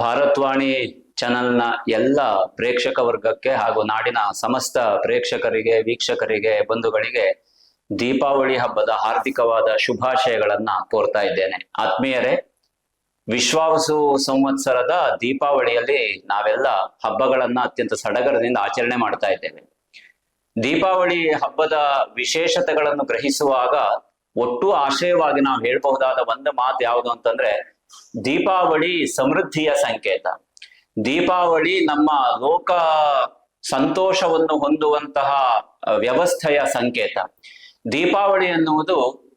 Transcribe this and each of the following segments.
ಭಾರತ್ವಾಣಿ ಚಾನೆಲ್ನ ಎಲ್ಲ ಪ್ರೇಕ್ಷಕ ವರ್ಗಕ್ಕೆ ಹಾಗೂ ನಾಡಿನ ಸಮಸ್ತ ಪ್ರೇಕ್ಷಕರಿಗೆ, ವೀಕ್ಷಕರಿಗೆ, ಬಂಧುಗಳಿಗೆ ದೀಪಾವಳಿ ಹಬ್ಬದ ಹಾರ್ದಿಕವಾದ ಶುಭಾಶಯಗಳನ್ನ ಕೋರ್ತಾ ಇದ್ದೇನೆ. ಆತ್ಮೀಯರೇ, ವಿಶ್ವಾವಸು ಸಂವತ್ಸರದ ದೀಪಾವಳಿಯಲ್ಲಿ ನಾವೆಲ್ಲ ಹಬ್ಬಗಳನ್ನ ಅತ್ಯಂತ ಸಡಗರದಿಂದ ಆಚರಣೆ ಮಾಡ್ತಾ ಇದ್ದೇವೆ. ದೀಪಾವಳಿ ಹಬ್ಬದ ವಿಶೇಷತೆಗಳನ್ನು ಗ್ರಹಿಸುವಾಗ ಒಟ್ಟು ಆಶಯವಾಗಿ ನಾವು ಹೇಳ್ಬಹುದಾದ ಒಂದು ಮಾತು ಯಾವುದು ಅಂತಂದ್ರೆ ದೀಪಾವಳಿ ಸಮೃದ್ಧಿಯ ಸಂಕೇತ. ದೀಪಾವಳಿ ನಮ್ಮ ಲೋಕ ಸಂತೋಷವನ್ನು ಹೊಂದುವಂತಹ ವ್ಯವಸ್ಥೆಯ ಸಂಕೇತ. ದೀಪಾವಳಿ ಎನ್ನುವುದು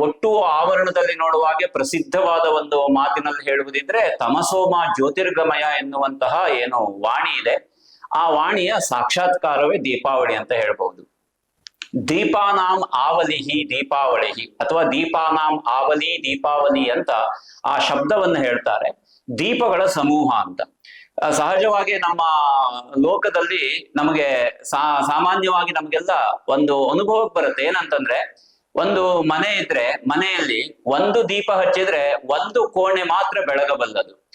ಒಟ್ಟು ಆವರಣದಲ್ಲಿ ನೋಡುವಾಗೆ ಪ್ರಸಿದ್ಧವಾದ ಒಂದು ಮಾತಿನಲ್ಲಿ ಹೇಳುವುದಿದ್ರೆ, ತಮಸೋಮ ಜ್ಯೋತಿರ್ಗಮಯ ಎನ್ನುವಂತಹ ಏನು ವಾಣಿ ಇದೆ. ಆ ವಾಣಿಯ ಸಾಕ್ಷಾತ್ಕಾರವೇ ದೀಪಾವಳಿ ಅಂತ ಹೇಳ್ಬಹುದು. ದೀಪಾನಾಂ ಆವಲಿಹಿ ದೀಪಾವಳಿಹಿ ಅಥವಾ ದೀಪಾನಾಂ ಆವಲಿ ದೀಪಾವಳಿ ಅಂತ ಆ ಶಬ್ದವನ್ನು ಹೇಳ್ತಾರೆ. ದೀಪಗಳ ಸಮೂಹ ಅಂತ. ಸಹಜವಾಗಿ ನಮ್ಮ ಲೋಕದಲ್ಲಿ ನಮಗೆ ಸಾಮಾನ್ಯವಾಗಿ ನಮಗೆಲ್ಲ ಒಂದು ಅನುಭವಕ್ಕೆ ಬರುತ್ತೆ. ಏನಂತಂದ್ರೆ, ಒಂದು ಮನೆ ಇದ್ರೆ, ಮನೆಯಲ್ಲಿ ಒಂದು ದೀಪ ಹಚ್ಚಿದ್ರೆ ಒಂದು ಕೋಣೆ ಮಾತ್ರ ಬೆಳಗಬಲ್ಲದು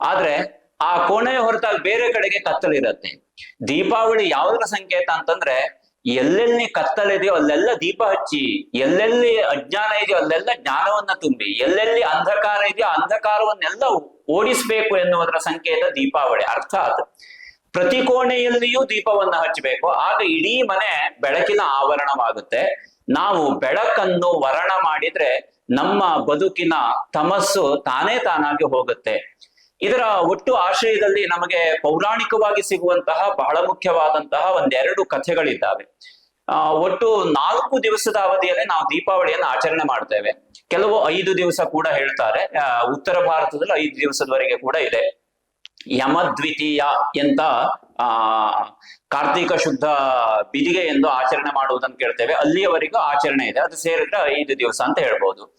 ಆದ್ರೆ, ಆ ಕೋಣೆಯ ಹೊರತಾಗಿ ಬೇರೆ ಕಡೆಗೆ ಕತ್ತಲಿರತ್ತೆ. ದೀಪಾವಳಿ ಯಾವುದರ ಸಂಕೇತ ಅಂತಂದ್ರೆ ಎಲ್ಲೆಲ್ಲಿ ಕತ್ತಲಿದೆಯೋ ಅಲ್ಲೆಲ್ಲ ದೀಪ ಹಚ್ಚಿ, ಎಲ್ಲೆಲ್ಲಿ ಅಜ್ಞಾನ ಇದೆಯೋ ಅಲ್ಲೆಲ್ಲ ಜ್ಞಾನವನ್ನ ತುಂಬಿ, ಎಲ್ಲೆಲ್ಲಿ ಅಂಧಕಾರ ಇದೆಯೋ ಅಂಧಕಾರವನ್ನೆಲ್ಲ ಓಡಿಸ್ಬೇಕು ಎನ್ನುವುದರ ಸಂಕೇತ ದೀಪಾವಳಿ. ಅರ್ಥಾತ್ ಪ್ರತಿ ಕೋಣೆಯಲ್ಲಿಯೂ ದೀಪವನ್ನ ಹಚ್ಚಬೇಕು. ಆಗ ಇಡೀ ಮನೆ ಬೆಳಕಿನ ಆವರಣವಾಗುತ್ತೆ. ನಾವು ಬೆಳಕನ್ನು ವರಣ ಮಾಡಿದ್ರೆ ನಮ್ಮ ಬದುಕಿನ ತಮಸ್ಸು ತಾನೇ ತಾನಾಗಿ ಹೋಗುತ್ತೆ. ಇದರ ಒಟ್ಟು ಆಶಯದಲ್ಲಿ ನಮಗೆ ಪೌರಾಣಿಕವಾಗಿ ಸಿಗುವಂತಹ ಬಹಳ ಮುಖ್ಯವಾದಂತಹ ಒಂದೆರಡು ಕಥೆಗಳಿದ್ದಾವೆ. ಆ, ಒಟ್ಟು ನಾಲ್ಕು ದಿವಸದ ಅವಧಿಯಲ್ಲಿ ನಾವು ದೀಪಾವಳಿಯನ್ನು ಆಚರಣೆ ಮಾಡ್ತೇವೆ. ಕೆಲವು ಐದು ದಿವಸ ಕೂಡ ಹೇಳ್ತಾರೆ. ಉತ್ತರ ಭಾರತದಲ್ಲಿ ಐದು ದಿವಸದವರೆಗೆ ಕೂಡ ಇದೆ. ಯಮದ್ವಿತೀಯ ಎಂತ ಆ, ಕಾರ್ತಿಕ ಶುದ್ಧ ಬಿದಿಗೆ ಎಂದು ಆಚರಣೆ ಮಾಡುವುದನ್ನು ಕೇಳ್ತೇವೆ. ಅಲ್ಲಿಯವರೆಗೂ ಆಚರಣೆ ಇದೆ. ಅದು ಸೇರಿದ್ರೆ ಐದು ದಿವಸ ಅಂತ ಹೇಳ್ಬೋದು.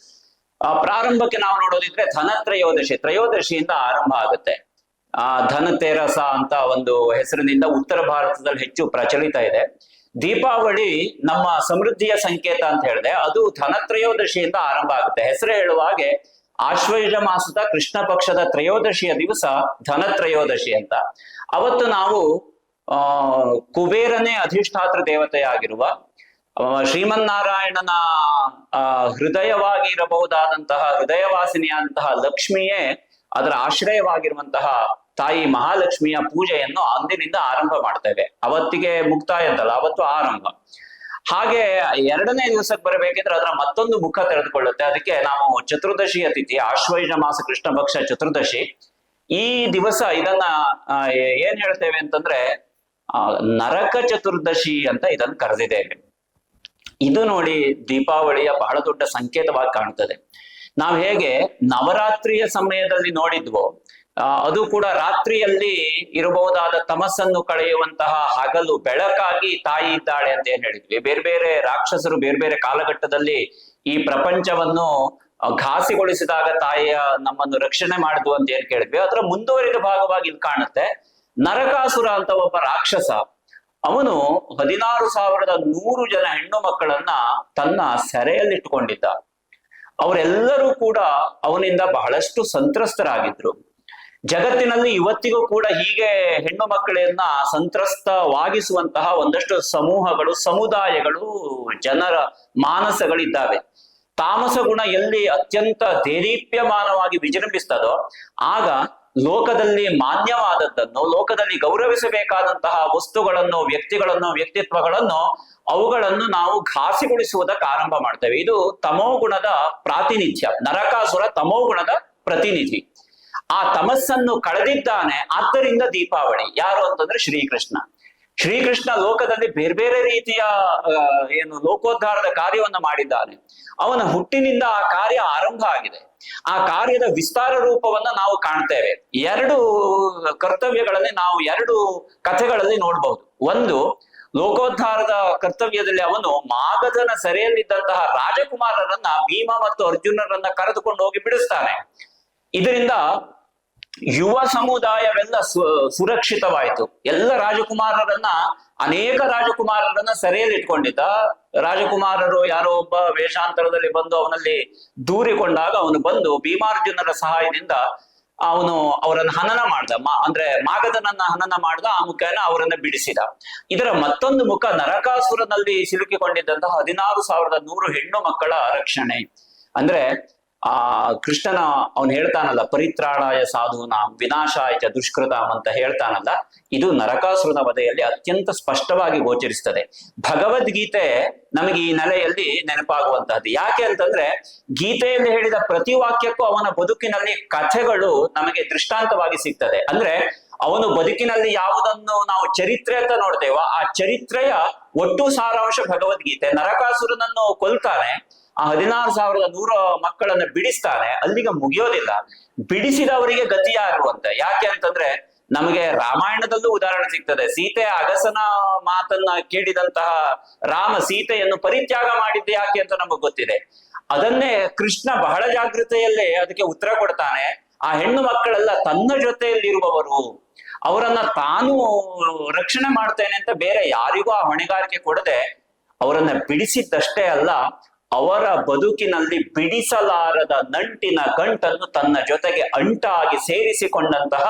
ಆ, ಪ್ರಾರಂಭಕ್ಕೆ ನಾವು ನೋಡೋದಿದ್ರೆ ಧನತ್ರಯೋದಶಿ, ತ್ರಯೋದಶಿಯಿಂದ ಆರಂಭ ಆಗುತ್ತೆ. ಆ, ಧನತೆರಸ ಅಂತ ಒಂದು ಹೆಸರಿನಿಂದ ಉತ್ತರ ಭಾರತದಲ್ಲಿ ಹೆಚ್ಚು ಪ್ರಚಲಿತ ಇದೆ. ದೀಪಾವಳಿ ನಮ್ಮ ಸಮೃದ್ಧಿಯ ಸಂಕೇತ ಅಂತ ಹೇಳಿದೆ. ಅದು ಧನತ್ರಯೋದಶಿಯಿಂದ ಆರಂಭ ಆಗುತ್ತೆ. ಹೆಸರು ಹೇಳುವ ಹಾಗೆ ಆಶ್ವಯುಜ ಮಾಸದ ಕೃಷ್ಣ ಪಕ್ಷದ ತ್ರಯೋದಶಿಯ ದಿವಸ ಧನತ್ರಯೋದಶಿ ಅಂತ. ಅವತ್ತು ನಾವು, ಆ, ಕುಬೇರನೇ ಅಧಿಷ್ಠಾತೃ ದೇವತೆಯಾಗಿರುವ ಶ್ರೀಮನ್ನಾರಾಯಣನ ಹೃದಯವಾಗಿ ಇರಬಹುದಾದಂತಹ ಹೃದಯವಾಸಿನಿಯಾದಂತಹ ಲಕ್ಷ್ಮಿಯೇ ಅದರ ಆಶ್ರಯವಾಗಿರುವಂತಹ ತಾಯಿ ಮಹಾಲಕ್ಷ್ಮಿಯ ಪೂಜೆಯನ್ನು ಅಂದಿನಿಂದ ಆರಂಭ ಮಾಡ್ತೇವೆ ಅವತ್ತಿಗೆ ಮುಕ್ತಾಯ ಅಂತಲ್ಲ ಅವತ್ತು ಆರಂಭ. ಹಾಗೆ ಎರಡನೇ ದಿವಸಕ್ಕೆ ಬರಬೇಕಿದ್ರೆ ಅದರ ಮತ್ತೊಂದು ಮುಖ ತೆರೆದುಕೊಳ್ಳುತ್ತೆ. ಅದಕ್ಕೆ ನಾವು ಚತುರ್ದಶಿಯ ತಿಥಿ ಆಶ್ವಯುಜ ಮಾಸ, ಕೃಷ್ಣ ಪಕ್ಷ ಚತುರ್ದಶಿ. ಈ ದಿವಸ ಇದನ್ನ ಏನ್ ಹೇಳ್ತೇವೆ ಅಂತಂದ್ರೆ ನರಕ ಚತುರ್ದಶಿ ಅಂತ ಇದನ್ನು ಕರೆದಿದ್ದೇವೆ. ಇದು ನೋಡಿ ದೀಪಾವಳಿಯ ಬಹಳ ದೊಡ್ಡ ಸಂಕೇತವಾಗಿ ಕಾಣುತ್ತದೆ ನಾವು ಹೇಗೆ ನವರಾತ್ರಿಯ ಸಮಯದಲ್ಲಿ ನೋಡಿದ್ವೋ ಅದು ಕೂಡ ರಾತ್ರಿಯಲ್ಲಿ ಇರಬಹುದಾದ ತಮಸ್ಸನ್ನು ಕಳೆಯುವಂತಹ ಹಗಲು ಬೆಳಕಾಗಿ ತಾಯಿ ಇದ್ದಾಳೆ ಅಂತ ಏನ್ ಹೇಳಿದ್ವಿ. ಬೇರೆ ಬೇರೆ ರಾಕ್ಷಸರು ಬೇರೆ ಬೇರೆ ಕಾಲಘಟ್ಟದಲ್ಲಿ ಈ ಪ್ರಪಂಚವನ್ನು ಘಾಸಿಗೊಳಿಸಿದಾಗ ತಾಯಿಯ ನಮ್ಮನ್ನು ರಕ್ಷಣೆ ಮಾಡಿದ್ವು ಅಂತ ಏನ್ ಕೇಳಿದ್ವಿ. ಅದರ ಮುಂದುವರಿದ ಭಾಗವಾಗಿ ಇದು ಕಾಣುತ್ತೆ. ನರಕಾಸುರ ಅಂತ ಒಬ್ಬ ರಾಕ್ಷಸ ಅವನು ಹದಿನಾರು ಸಾವಿರದ ನೂರು ಜನ ಹೆಣ್ಣು ಮಕ್ಕಳನ್ನ ತನ್ನ ಸೆರೆಯಲ್ಲಿಟ್ಟುಕೊಂಡಿದ್ದ. ಅವರೆಲ್ಲರೂ ಕೂಡ ಅವನಿಂದ ಬಹಳಷ್ಟು ಸಂತ್ರಸ್ತರಾಗಿದ್ರು. ಜಗತ್ತಿನಲ್ಲಿ ಇವತ್ತಿಗೂ ಕೂಡ ಹೀಗೆ ಹೆಣ್ಣು ಮಕ್ಕಳನ್ನ ಸಂತ್ರಸ್ತವಾಗಿಸುವಂತಹ ಒಂದಷ್ಟು ಸಮೂಹಗಳು, ಸಮುದಾಯಗಳು, ಜನರ ಮಾನಸಗಳಿದ್ದಾವೆ. ತಾಮಸ ಗುಣ ಎಲ್ಲಿ ಅತ್ಯಂತ ದೇದೀಪ್ಯಮಾನವಾಗಿ ವಿಜೃಂಭಿಸ್ತದೋ, ಆಗ ಲೋಕದಲ್ಲಿ ಮಾನ್ಯವಾದದ್ದನ್ನು, ಲೋಕದಲ್ಲಿ ಗೌರವಿಸಬೇಕಾದಂತಹ ವಸ್ತುಗಳನ್ನು, ವ್ಯಕ್ತಿಗಳನ್ನು, ವ್ಯಕ್ತಿತ್ವಗಳನ್ನು ಅವುಗಳನ್ನು ನಾವು ಘಾಸಿಗೊಳಿಸುವುದಕ್ಕೆ ಆರಂಭ ಮಾಡ್ತೇವೆ. ಇದು ತಮೋಗುಣದ ಪ್ರಾತಿನಿಧ್ಯ, ನರಕಾಸುರ ತಮೋಗುಣದ ಪ್ರತಿನಿಧಿ. ಆ ತಮಸ್ಸನ್ನು ಕಳೆದಿದ್ದಾನೆ, ಆದ್ದರಿಂದ ದೀಪಾವಳಿ. ಯಾರು ಅಂತಂದ್ರೆ ಶ್ರೀಕೃಷ್ಣ. ಶ್ರೀಕೃಷ್ಣ ಲೋಕದಲ್ಲಿ ಬೇರೆ ಬೇರೆ ರೀತಿಯ ಏನು ಲೋಕೋದ್ಧಾರದ ಕಾರ್ಯವನ್ನು ಮಾಡಿದ್ದಾನೆ. ಅವನ ಹುಟ್ಟಿನಿಂದ ಆ ಕಾರ್ಯ ಆರಂಭ ಆಗಿದೆ. ಆ ಕಾರ್ಯದ ವಿಸ್ತಾರ ರೂಪವನ್ನ ನಾವು ಕಾಣ್ತೇವೆ. ಎರಡು ಕರ್ತವ್ಯಗಳಲ್ಲಿ ನಾವು ಎರಡು ಕಥೆಗಳಲ್ಲಿ ನೋಡ್ಬಹುದು ಒಂದು, ಲೋಕೋದ್ಧಾರದ ಕರ್ತವ್ಯದಲ್ಲಿ ಅವನು ಮಾಗಧನ ಸೆರೆಯಲ್ಲಿದ್ದಂತಹ ರಾಜಕುಮಾರರನ್ನ ಭೀಮ ಮತ್ತು ಅರ್ಜುನರನ್ನ ಕರೆದುಕೊಂಡು ಹೋಗಿ ಬಿಡಿಸ್ತಾನೆ. ಇದರಿಂದ ಯುವ ಸಮುದಾಯವೆಲ್ಲ ಸುರಕ್ಷಿತವಾಯಿತು. ಎಲ್ಲ ರಾಜಕುಮಾರರನ್ನ, ಅನೇಕ ರಾಜಕುಮಾರರನ್ನ ಸೆರೆಯಲ್ಲಿ ಇಟ್ಕೊಂಡಿದ್ದ. ರಾಜಕುಮಾರರು ಯಾರೋ ಒಬ್ಬ ವೇಷಾಂತರದಲ್ಲಿ ಬಂದು ಅವನಲ್ಲಿ ದೂರಿಕೊಂಡಾಗ ಅವನು ಬಂದು ಭೀಮಾರ್ಜುನರ ಸಹಾಯದಿಂದ ಅವನು ಅವರನ್ನ ಹನನ ಮಾಡ್ದ. ಅಂದ್ರೆ ಮಾಗದನನ್ನ ಹನನ ಮಾಡ್ದ. ಆ ಮುಖೇನ ಅವರನ್ನ ಬಿಡಿಸಿದ. ಇದರ ಮತ್ತೊಂದು ಮುಖ ನರಕಾಸುರನಲ್ಲಿ ಸಿಲುಕಿಕೊಂಡಿದ್ದಂತಹ ಹದಿನಾರು ಸಾವಿರದ ನೂರು ಹೆಣ್ಣು ಮಕ್ಕಳ ರಕ್ಷಣೆ. ಅಂದ್ರೆ ಆ ಕೃಷ್ಣನ ಅವನು ಹೇಳ್ತಾನಲ್ಲ, ಪರಿತ್ರಾಣಾಯ ಸಾಧುನ ವಿನಾಶಾಯ ದುಷ್ಕೃತಾಮ್ ಅಂತ ಹೇಳ್ತಾನಲ್ಲ, ಇದು ನರಕಾಸುರನ ವಧೆಯಲ್ಲಿ ಅತ್ಯಂತ ಸ್ಪಷ್ಟವಾಗಿ ಗೋಚರಿಸ್ತದೆ. ಭಗವದ್ಗೀತೆ ನಮಗೆ ಈ ನೆಲೆಯಲ್ಲಿ ನೆನಪಾಗುವಂತಹದ್ದು. ಯಾಕೆ ಅಂತಂದ್ರೆ, ಗೀತೆಯಲ್ಲಿ ಹೇಳಿದ ಪ್ರತಿ ವಾಕ್ಯಕ್ಕೂ ಅವನ ಬದುಕಿನಲ್ಲಿ ಕಥೆಗಳು ನಮಗೆ ದೃಷ್ಟಾಂತವಾಗಿ ಸಿಗ್ತದೆ. ಅಂದ್ರೆ, ಅವನು ಬದುಕಿನಲ್ಲಿ ಯಾವುದನ್ನು ನಾವು ಚರಿತ್ರೆ ಅಂತ ನೋಡ್ತೇವೋ, ಆ ಚರಿತ್ರೆಯ ಒಟ್ಟು ಸಾರಾಂಶ ಭಗವದ್ಗೀತೆ. ನರಕಾಸುರನನ್ನು ಕೊಲ್ತಾನೆ ಆ ಹದಿನಾರು ಸಾವಿರದ ನೂರ ಮಕ್ಕಳನ್ನ ಬಿಡಿಸ್ತಾನೆ, ಅಲ್ಲಿಗೆ ಮುಗಿಯೋದಿಲ್ಲ. ಬಿಡಿಸಿದವರಿಗೆ ಗತಿ ಯಾಕೆ ಅಂತಂದ್ರೆ, ನಮಗೆ ರಾಮಾಯಣದಲ್ಲೂ ಉದಾಹರಣೆ ಸಿಗ್ತದೆ. ಸೀತೆ ಅಗಸನ ಮಾತನ್ನ ಕೇಳಿದಂತಹ ರಾಮ ಸೀತೆಯನ್ನು ಪರಿತ್ಯಾಗ ಮಾಡಿದ್ದೆ ಯಾಕೆ ಅಂತ ನಮಗೆ ಗೊತ್ತಿದೆ. ಅದನ್ನೇ ಕೃಷ್ಣ ಬಹಳ ಜಾಗೃತೆಯಲ್ಲೇ ಅದಕ್ಕೆ ಉತ್ತರ ಕೊಡ್ತಾನೆ. ಆ ಹೆಣ್ಣು ಮಕ್ಕಳೆಲ್ಲ ತನ್ನ ಜೊತೆಯಲ್ಲಿರುವವರು. ಅವರನ್ನ ತಾನು ರಕ್ಷಣೆ ಮಾಡ್ತೇನೆ ಅಂತ ಬೇರೆ ಯಾರಿಗೂ ಆ ಹೊಣೆಗಾರಿಕೆ ಕೊಡದೆ ಅವರನ್ನ ಬಿಡಿಸಿದ್ದಷ್ಟೇ ಅಲ್ಲ ಅವರ ಬದುಕಿನಲ್ಲಿ ಬಿಡಿಸಲಾರದ ನಂಟಿನ ಗಂಟನ್ನು ತನ್ನ ಜೊತೆಗೆ ಅಂಟಾಗಿ ಸೇರಿಸಿಕೊಂಡಂತಹ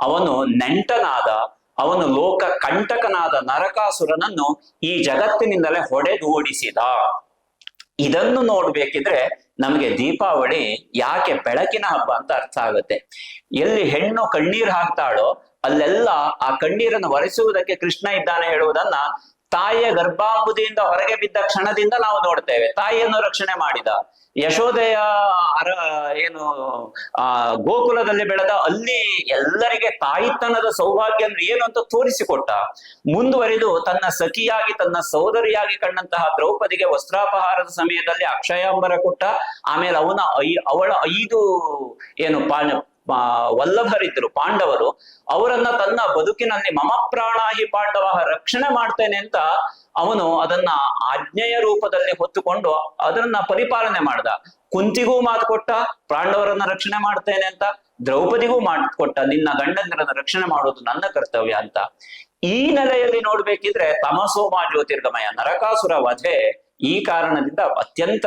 ಅವನು ನೆಂಟನಾದ, ಅವನು ಲೋಕ ಕಂಟಕನಾದ ನರಕಾಸುರನನ್ನು ಈ ಜಗತ್ತಿನಿಂದಲೇ ಹೊಡೆದು ಓಡಿಸಿದ. ಇದನ್ನು ನೋಡ್ಬೇಕಿದ್ರೆ ನಮಗೆ ದೀಪಾವಳಿ ಯಾಕೆ ಬೆಳಕಿನ ಹಬ್ಬ ಅಂತ ಅರ್ಥ ಆಗುತ್ತೆ. ಎಲ್ಲಿ ಹೆಣ್ಣು ಕಣ್ಣೀರ್ ಹಾಕ್ತಾಳೋ ಅಲ್ಲೆಲ್ಲ ಆ ಕಣ್ಣೀರನ್ನು ಒರೆಸುವುದಕ್ಕೆ ಕೃಷ್ಣ ಇದ್ದಾನೆ ಹೇಳುವುದನ್ನ ತಾಯಿಯ ಗರ್ಭಾಂಬುದಿಯಿಂದ ಹೊರಗೆ ಬಿದ್ದ ಕ್ಷಣದಿಂದ ನಾವು ನೋಡ್ತೇವೆ. ತಾಯಿಯನ್ನು ರಕ್ಷಣೆ ಮಾಡಿದ. ಯಶೋದೆಯ ಅರ ಏನು ಆ ಗೋಕುಲದಲ್ಲಿ ಬೆಳೆದ ಅಲ್ಲಿ ಎಲ್ಲರಿಗೆ ತಾಯಿತನದ ಸೌಭಾಗ್ಯ ಅಂದ್ರೆ ಏನು ಅಂತ ತೋರಿಸಿಕೊಟ್ಟ. ಮುಂದುವರಿದು ತನ್ನ ಸಖಿಯಾಗಿ ತನ್ನ ಸೋದರಿಯಾಗಿ ಕಂಡಂತಹ ದ್ರೌಪದಿಗೆ ವಸ್ತ್ರಾಪಹಾರದ ಸಮಯದಲ್ಲಿ ಅಕ್ಷಯಾಂಬರ ಕೊಟ್ಟ. ಆಮೇಲೆ ಅವನ ಐ ಅವಳ ಐದು ಏನು ಪಾ ಆ, ವಲ್ಲಭರಿದ್ರು ಪಾಂಡವರು, ಅವರನ್ನ ತನ್ನ ಬದುಕಿನಲ್ಲಿ ಮಮ ಪ್ರಾಣಾಹಿ ಪಾಂಡವ ರಕ್ಷಣೆ ಮಾಡ್ತೇನೆ ಅಂತ ಅವನು ಅದನ್ನ ಆಜ್ಞೆಯ ರೂಪದಲ್ಲಿ ಹೊತ್ತುಕೊಂಡು ಅದನ್ನ ಪರಿಪಾಲನೆ ಮಾಡ್ದ. ಕುಂತಿಗೂ ಮಾತು ಕೊಟ್ಟ, ಪಾಂಡವರನ್ನ ರಕ್ಷಣೆ ಮಾಡ್ತೇನೆ ಅಂತ, ದ್ರೌಪದಿಗೂ ಕೊಟ್ಟ, ನಿನ್ನ ಗಂಡಂದಿರನ್ನ ರಕ್ಷಣೆ ಮಾಡೋದು ನನ್ನ ಕರ್ತವ್ಯ ಅಂತ. ಈ ನೆಲೆಯಲ್ಲಿ ನೋಡ್ಬೇಕಿದ್ರೆ ತಮಸೋಮ ಜ್ಯೋತಿರ್ಗಮಯ ನರಕಾಸುರ ವಧೆ ಈ ಕಾರಣದಿಂದ ಅತ್ಯಂತ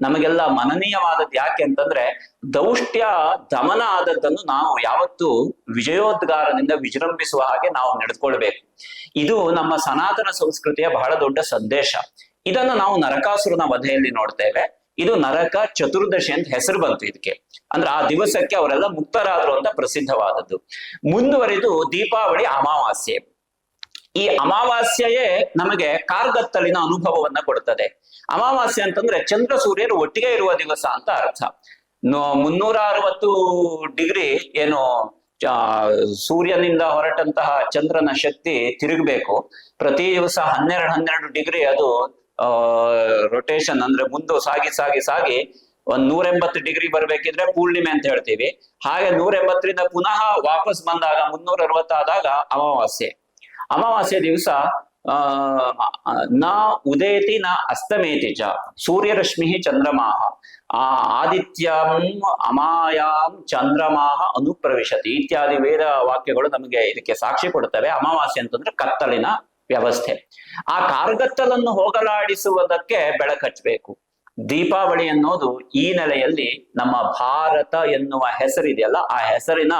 ನಮಗೆಲ್ಲ ಮನನೀಯವಾದದ್ದು ಯಾಕೆ ಅಂತಂದ್ರೆ ದೌಷ್ಟ್ಯ ದಮನ ಆದದ್ದನ್ನು ನಾವು ಯಾವತ್ತು ವಿಜಯೋದ್ಗಾರದಿಂದ ವಿಜೃಂಭಿಸುವ ಹಾಗೆ ನಾವು ನಡೆದುಕೊಳ್ಬೇಕು. ಇದು ನಮ್ಮ ಸನಾತನ ಸಂಸ್ಕೃತಿಯ ಬಹಳ ದೊಡ್ಡ ಸಂದೇಶ. ಇದನ್ನು ನಾವು ನರಕಾಸುರನ ವಧೆಯಲ್ಲಿ ನೋಡ್ತೇವೆ. ಇದು ನರಕ ಚತುರ್ದಶಿ ಅಂತ ಹೆಸರು ಬಂತು ಇದಕ್ಕೆ. ಅಂದ್ರೆ ಆ ದಿವಸಕ್ಕೆ ಅವರೆಲ್ಲ ಮುಕ್ತರಾದ್ರು ಅಂತ ಪ್ರಸಿದ್ಧವಾದದ್ದು. ಮುಂದುವರಿದು ದೀಪಾವಳಿ ಅಮಾವಾಸ್ಯೆ. ಈ ಅಮಾವಾಸ್ಯೆಯೇ ನಮಗೆ ಕಾರ್ಗತ್ತಲಿನ ಅನುಭವವನ್ನ ಕೊಡುತ್ತದೆ ಅಮಾವಾಸ್ಯೆ ಅಂತಂದ್ರೆ ಚಂದ್ರ ಸೂರ್ಯರು ಒಟ್ಟಿಗೆ ಇರುವ ದಿವಸ ಅಂತ ಅರ್ಥ. ಮುನ್ನೂರ ಅರವತ್ತು ಡಿಗ್ರಿ ಏನು ಸೂರ್ಯನಿಂದ ಹೊರಟಂತಹ ಚಂದ್ರನ ಶಕ್ತಿ ತಿರುಗಬೇಕು. ಪ್ರತಿ ದಿವಸ ಹನ್ನೆರಡು ಹನ್ನೆರಡು ಡಿಗ್ರಿ ಅದು ರೊಟೇಷನ್ ಅಂದ್ರೆ ಮುಂದೆ ಸಾಗಿ ಸಾಗಿ ಸಾಗಿ ಒಂದ್ ನೂರ ಎಂಬತ್ತು ಡಿಗ್ರಿ ಬರ್ಬೇಕಿದ್ರೆ ಪೂರ್ಣಿಮೆ ಅಂತ ಹೇಳ್ತೀವಿ. ಹಾಗೆ ನೂರ ಎಂಬತ್ತರಿಂದ ಪುನಃ ವಾಪಸ್ ಬಂದಾಗ ಮುನ್ನೂರ ಅರವತ್ತಾದಾಗ ಅಮಾವಾಸ್ಯೆ. ಅಮಾವಾಸ್ಯೆ ದಿವಸ, ಆ, ನ ಉದೇತಿ ನ ಅಸ್ತಮೇತಿ ಚ ಸೂರ್ಯರಶ್ಮಿ ಚಂದ್ರಮಾಹ. ಆ ಆದಿತ್ಯಂ ಅಮಾಯಾಂ ಚಂದ್ರಮಾಹ ಅನುಪ್ರವಿಶತಿ ಇತ್ಯಾದಿ ವೇದ ವಾಕ್ಯಗಳು ನಮಗೆ ಇದಕ್ಕೆ ಸಾಕ್ಷಿ ಕೊಡುತ್ತವೆ ಅಮಾವಾಸ್ಯೆ ಅಂತಂದ್ರೆ ಕತ್ತಲಿನ ವ್ಯವಸ್ಥೆ. ಆ ಕಾರ್ಗತ್ತಲನ್ನು ಹೋಗಲಾಡಿಸುವುದಕ್ಕೆ ಬೆಳಕಚ್ಚಬೇಕು ದೀಪಾವಳಿ ಅನ್ನೋದು ಈ ನೆಲೆಯಲ್ಲಿ ನಮ್ಮ ಭಾರತ ಎನ್ನುವ ಹೆಸರಿದೆಯಲ್ಲ, ಆ ಹೆಸರಿನ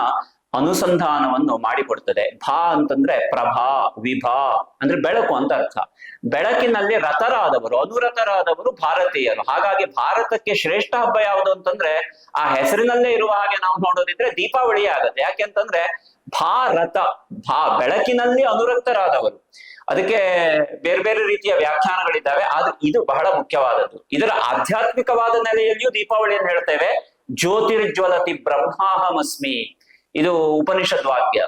ಅನುಸಂಧಾನವನ್ನು ಮಾಡಿಕೊಡ್ತದೆ. ಭಾ ಅಂತಂದ್ರೆ ಪ್ರಭಾ, ವಿಭಾ ಅಂದ್ರೆ ಬೆಳಕು ಅಂತ ಅರ್ಥ. ಬೆಳಕಿನಲ್ಲಿ ರಥರಾದವರು, ಅನುರಥರಾದವರು ಭಾರತೀಯರು. ಹಾಗಾಗಿ ಭಾರತಕ್ಕೆ ಶ್ರೇಷ್ಠ ಹಬ್ಬ ಯಾವುದು ಅಂತಂದ್ರೆ ಆ ಹೆಸರಿನಲ್ಲೇ ಇರುವ ಹಾಗೆ ನಾವು ನೋಡೋದಿದ್ರೆ ದೀಪಾವಳಿ ಆಗುತ್ತೆ. ಯಾಕೆಂತಂದ್ರೆ ಭಾರತ, ಭಾ ಬೆಳಕಿನಲ್ಲಿ ಅನುರಕ್ತರಾದವರು. ಅದಕ್ಕೆ ಬೇರೆ ಬೇರೆ ರೀತಿಯ ವ್ಯಾಖ್ಯಾನಗಳಿದ್ದಾವೆ. ಆದ್ರೆ ಇದು ಬಹಳ ಮುಖ್ಯವಾದದ್ದು. ಇದರ ಆಧ್ಯಾತ್ಮಿಕವಾದ ನೆಲೆಯಲ್ಲಿಯೂ ದೀಪಾವಳಿಯನ್ನು ಹೇಳ್ತೇವೆ. ಜ್ಯೋತಿರ್ಜ್ವಲತಿ ಬ್ರಹ್ಮಾಹಮಸ್ಮಿ. ಇದು ಉಪನಿಷದ್ ವಾಕ್ಯ.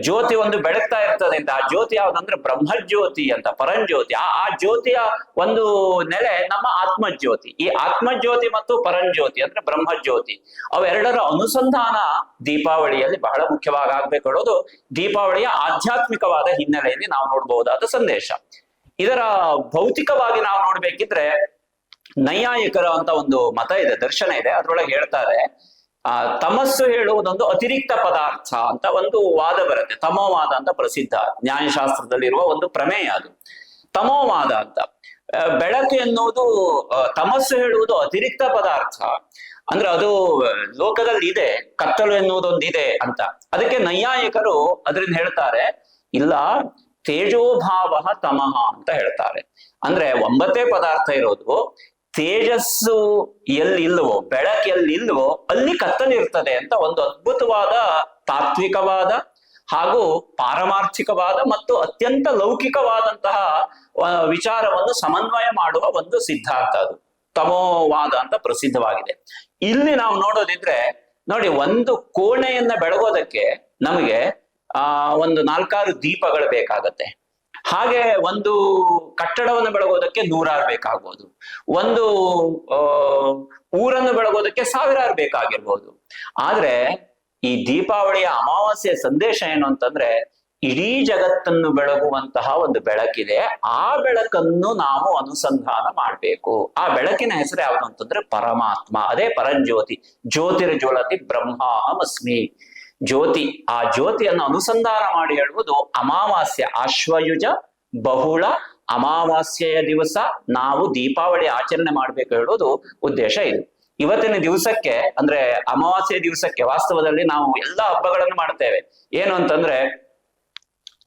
ಜ್ಯೋತಿ ಒಂದು ಬೆಳಗ್ತಾ ಇರ್ತದೆ ಅಂತ, ಆ ಜ್ಯೋತಿ ಯಾವ್ದಂದ್ರೆ ಬ್ರಹ್ಮಜ್ಯೋತಿ ಅಂತ, ಪರಂಜ್ಯೋತಿ. ಆ ಆ ಜ್ಯೋತಿಯ ಒಂದು ನೆಲೆ ನಮ್ಮ ಆತ್ಮಜ್ಯೋತಿ. ಈ ಆತ್ಮಜ್ಯೋತಿ ಮತ್ತು ಪರಂಜ್ಯೋತಿ ಅಂದ್ರೆ ಬ್ರಹ್ಮಜ್ಯೋತಿ. ಅವೆರಡರ ಅನುಸಂಧಾನ ದೀಪಾವಳಿಯಲ್ಲಿ ಬಹಳ ಮುಖ್ಯವಾಗಿ ಆಗ್ಬೇಕು ದೀಪಾವಳಿಯ ಆಧ್ಯಾತ್ಮಿಕವಾದ ಹಿನ್ನೆಲೆಯಲ್ಲಿ ನಾವು ನೋಡಬಹುದಾದ ಸಂದೇಶ. ಇದರ ಭೌತಿಕವಾಗಿ ನಾವು ನೋಡ್ಬೇಕಿದ್ರೆ ನೈಯಾಯಿಕರ ಅಂತ ಒಂದು ಮತ ಇದೆ, ದರ್ಶನ ಇದೆ. ಅದ್ರೊಳಗೆ ಹೇಳ್ತಾರೆ ಆ, ತಮಸ್ಸು ಹೇಳುವುದೊಂದು ಅತಿರಿಕ್ತ ಪದಾರ್ಥ ಅಂತ ಒಂದು ವಾದ ಬರುತ್ತೆ. ತಮೋವಾದ ಅಂತ ಪ್ರಸಿದ್ಧ. ನ್ಯಾಯಶಾಸ್ತ್ರದಲ್ಲಿರುವ ಒಂದು ಪ್ರಮೇಯ ಅದು. ತಮೋವಾದ ಅಂತ. ಬೆಳಕು ಎನ್ನುವುದು ತಮಸ್ಸು ಹೇಳುವುದು ಅತಿರಿಕ್ತ ಪದಾರ್ಥ. ಅಂದ್ರೆ ಅದು ಲೋಕದಲ್ಲಿ ಇದೆ, ಕತ್ತಲು ಎನ್ನುವುದೊಂದು ಇದೆ ಅಂತ. ಅದಕ್ಕೆ ನೈಯಾಯಕರು ಅದರಿಂದ ಹೇಳ್ತಾರೆ, ಇಲ್ಲ, ತೇಜೋಭಾವ ತಮಃ ಅಂತ ಹೇಳ್ತಾರೆ. ಅಂದ್ರೆ ಒಂಬತ್ತೇ ಪದಾರ್ಥ ಇರೋದು ತೇಜಸ್ಸು ಎಲ್ಲಿ ಇಲ್ವೋ ಬೆಳಕು ಎಲ್ಲಿ ಇಲ್ವೋ ಅಲ್ಲಿ ಕತ್ತಲಿರ್ತದೆ ಅಂತ ಒಂದು ಅದ್ಭುತವಾದ ತಾತ್ವಿಕವಾದ ಹಾಗೂ ಪಾರಮಾರ್ಥಿಕವಾದ ಮತ್ತು ಅತ್ಯಂತ ಲೌಕಿಕವಾದಂತಹ ವಿಚಾರವನ್ನು ಸಮನ್ವಯ ಮಾಡುವ ಒಂದು ಸಿದ್ಧಾಂತ ಅದು. ತಮೋವಾದ ಅಂತ ಪ್ರಸಿದ್ಧವಾಗಿದೆ. ಇಲ್ಲಿ ನಾವು ನೋಡೋದಿದ್ರೆ, ನೋಡಿ ಒಂದು ಕೋಣೆಯನ್ನ ಬೆಳಗೋದಕ್ಕೆ ನಮಗೆ, ಆ, ಒಂದು ನಾಲ್ಕಾರು ದೀಪಗಳು ಬೇಕಾಗತ್ತೆ. ಹಾಗೆ ಒಂದು ಕಟ್ಟಡವನ್ನು ಬೆಳಗೋದಕ್ಕೆ ನೂರಾರು ಬೇಕಾಗ್ಬೋದು. ಒಂದು ಊರನ್ನು ಬೆಳಗೋದಕ್ಕೆ ಸಾವಿರಾರು ಬೇಕಾಗಿರ್ಬೋದು. ಆದ್ರೆ ಈ ದೀಪಾವಳಿಯ ಅಮಾವಾಸ್ಯ ಸಂದೇಶ ಏನು ಅಂತಂದ್ರೆ, ಇಡೀ ಜಗತ್ತನ್ನು ಬೆಳಗುವಂತಹ ಒಂದು ಬೆಳಕಿದೆ. ಆ ಬೆಳಕನ್ನು ನಾವು ಅನುಸಂಧಾನ ಮಾಡಬೇಕು. ಆ ಬೆಳಕಿನ ಹೆಸರು ಯಾವುದು ಅಂತಂದ್ರೆ ಪರಮಾತ್ಮ. ಅದೇ ಪರಂಜ್ಯೋತಿ. ಜ್ಯೋತಿರ್ ಜ್ವಲತಿ ಬ್ರಹ್ಮಾಹಮಸ್ಮಿ. ಜ್ಯೋತಿ. ಆ ಜ್ಯೋತಿಯನ್ನು ಅನುಸಂಧಾನ ಮಾಡಿ ಹೇಳುವುದು ಅಮಾವಾಸ್ಯ ಆಶ್ವಯುಜ ಬಹುಳ, ಅಮಾವಾಸ್ಯೆಯ ದಿವಸ ನಾವು ದೀಪಾವಳಿ ಆಚರಣೆ ಮಾಡಬೇಕು ಹೇಳೋದು ಉದ್ದೇಶ ಇದು. ಇವತ್ತಿನ ದಿವಸಕ್ಕೆ, ಅಂದ್ರೆ ಅಮಾವಾಸ್ಯ ದಿವಸಕ್ಕೆ ವಾಸ್ತವದಲ್ಲಿ ನಾವು ಎಲ್ಲಾ ಹಬ್ಬಗಳನ್ನು ಮಾಡ್ತೇವೆ. ಏನು ಅಂತಂದ್ರೆ,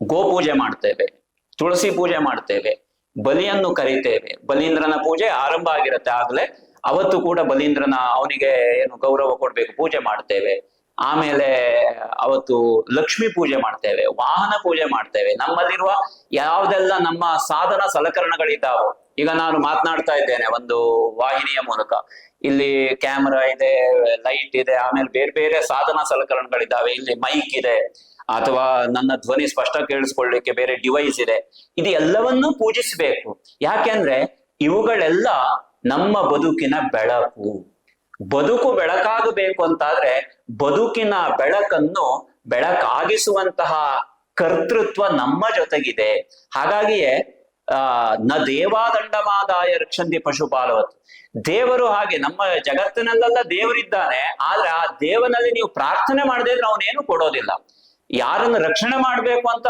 ಗೋಪೂಜೆ ಮಾಡ್ತೇವೆ, ತುಳಸಿ ಪೂಜೆ ಮಾಡ್ತೇವೆ, ಬಲಿಯನ್ನು ಕರಿತೇವೆ. ಬಲೀಂದ್ರನ ಪೂಜೆ ಆರಂಭ ಆಗಿರುತ್ತೆ ಆಗ್ಲೇ, ಅವತ್ತು ಕೂಡ ಬಲೀಂದ್ರನ ಅವನಿಗೆ ಏನು ಗೌರವ ಕೊಡ್ಬೇಕು, ಪೂಜೆ ಮಾಡ್ತೇವೆ. ಆಮೇಲೆ ಅವತ್ತು ಲಕ್ಷ್ಮಿ ಪೂಜೆ ಮಾಡ್ತೇವೆ, ವಾಹನ ಪೂಜೆ ಮಾಡ್ತೇವೆ. ನಮ್ಮಲ್ಲಿರುವ ಯಾವ್ದೆಲ್ಲ ನಮ್ಮ ಸಾಧನ ಸಲಕರಣಗಳಿದ್ದಾವೋ, ಈಗ ನಾನು ಮಾತನಾಡ್ತಾ ಇದ್ದೇನೆ ಒಂದು ವಾಹಿನಿಯ ಮೂಲಕ. ಇಲ್ಲಿ ಕ್ಯಾಮರಾ ಇದೆ ಲೈಟ್ ಇದೆ, ಆಮೇಲೆ ಬೇರೆ ಬೇರೆ ಸಾಧನ ಸಲಕರಣೆಗಳಿದ್ದಾವೆ. ಇಲ್ಲಿ ಮೈಕ್ ಇದೆ, ಅಥವಾ ನನ್ನ ಧ್ವನಿ ಸ್ಪಷ್ಟ ಕೇಳಿಸ್ಕೊಳ್ಳಿಕ್ಕೆ ಬೇರೆ ಡಿವೈಸ್ ಇದೆ. ಇದು ಎಲ್ಲವನ್ನೂ ಪೂಜಿಸಬೇಕು. ಯಾಕೆಂದ್ರೆ ಇವುಗಳೆಲ್ಲ ನಮ್ಮ ಬದುಕಿನ ಬೆಳಕು. ಬದುಕು ಬೆಳಕಾಗಬೇಕು ಅಂತಾದ್ರೆ ಬದುಕಿನ ಬೆಳಕನ್ನು ಬೆಳಕಾಗಿಸುವಂತಹ ಕರ್ತೃತ್ವ ನಮ್ಮ ಜೊತೆಗಿದೆ. ಹಾಗಾಗಿಯೇ, ಆ, ನ ದೇವಾದಂಡಮಾದಾಯ ರಕ್ಷಂತಿ ಪಶುಪಾಲವತ್. ದೇವರು ಹಾಗೆ ನಮ್ಮ ಜಗತ್ತಿನಲ್ಲೆಲ್ಲ ದೇವರಿದ್ದಾನೆ, ಆದ್ರೆ ಆ ದೇವನಲ್ಲಿ ನೀವು ಪ್ರಾರ್ಥನೆ ಮಾಡದೇ ಇದ್ರೆ ಅವನೇನು ಕೊಡೋದಿಲ್ಲ. ಯಾರನ್ನು ರಕ್ಷಣೆ ಮಾಡ್ಬೇಕು ಅಂತ